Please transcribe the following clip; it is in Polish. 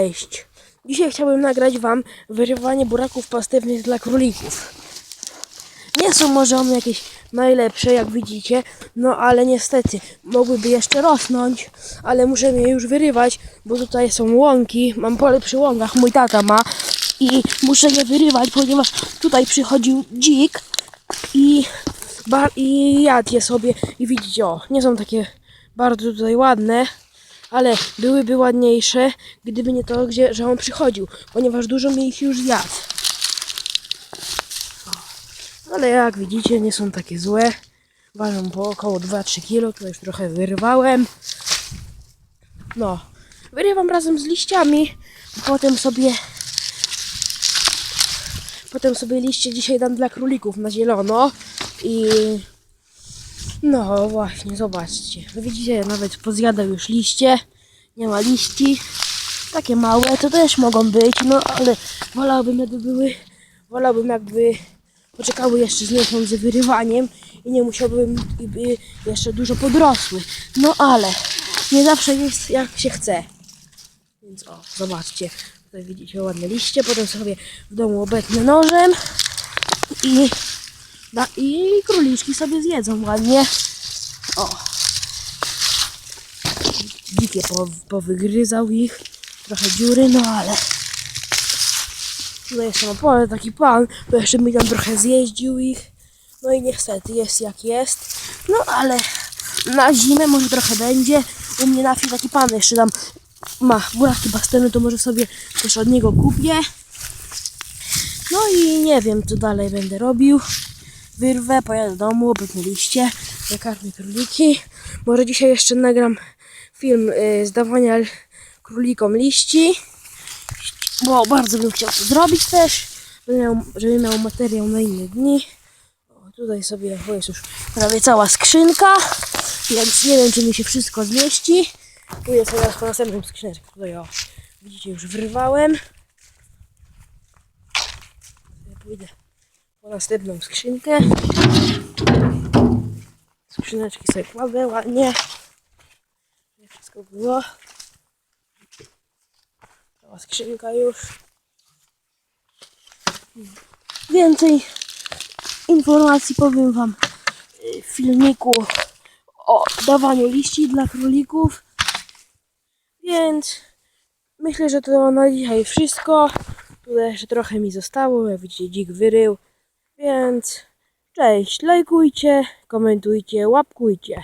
Cześć. Dzisiaj chciałbym nagrać Wam wyrywanie buraków pastewnych dla królików. Nie są może one jakieś najlepsze, jak widzicie, no ale niestety mogłyby jeszcze rosnąć, ale muszę je już wyrywać, bo tutaj są łąki, mam pole przy łąkach, mój tata ma i muszę je wyrywać, ponieważ tutaj przychodził dzik i, bar- i jadł je sobie i widzicie, o, nie są takie bardzo tutaj ładne, ale byłyby ładniejsze, gdyby nie to, gdzie, że on przychodził, ponieważ dużo mi ich już zjadł. Ale jak widzicie, nie są takie złe. Ważą po około 2-3 kg, to już trochę wyrwałem. No, wyrywam razem z liściami, potem sobie potem sobie liście dzisiaj dam dla królików na zielono i no właśnie, zobaczcie. Widzicie, nawet pozjadał już liście. Nie ma liści. Takie małe to też mogą być, no ale wolałbym jakby były, wolałbym jakby poczekały jeszcze z miesiąc z wyrywaniem i nie musiałbym by jeszcze dużo podrosły. No ale nie zawsze jest jak się chce. Więc o, zobaczcie. Tutaj widzicie ładne liście, potem sobie w domu obetnę nożem i, da, i króliczki sobie zjedzą ładnie. O. Dzikie po, powygryzał ich. Trochę dziury, no ale Tutaj jeszcze na pole taki pan, to jeszcze mi tam trochę zjeździł ich. No i niestety jest jak jest. No ale na zimę może trochę będzie. U mnie na wsi taki pan jeszcze tam ma buraki bastemy, to może sobie też od niego kupię. No i nie wiem co dalej będę robił. Wyrwę, pojadę do domu, liście, nakarmię króliki. Może dzisiaj jeszcze nagram film y, z dawania królikom liści bo bardzo bym chciał to zrobić też, miał, żeby miał materiał na inne dni. O, tutaj sobie bo jest już prawie cała skrzynka, więc nie wiem, czy mi się wszystko zmieści. Pójdę sobie teraz po następną skrzyneczkę. Tutaj o, widzicie, już wyrwałem. Pójdę następną skrzynkę. Skrzyneczki sobie kładę ładnie. Wszystko było. Cała skrzynka już. Więcej informacji powiem Wam w filmiku o dawaniu liści dla królików. Więc myślę, że to na dzisiaj wszystko. Tutaj jeszcze trochę mi zostało, jak widzicie dzik wyrył. Więc cześć, lajkujcie, komentujcie, łapkujcie.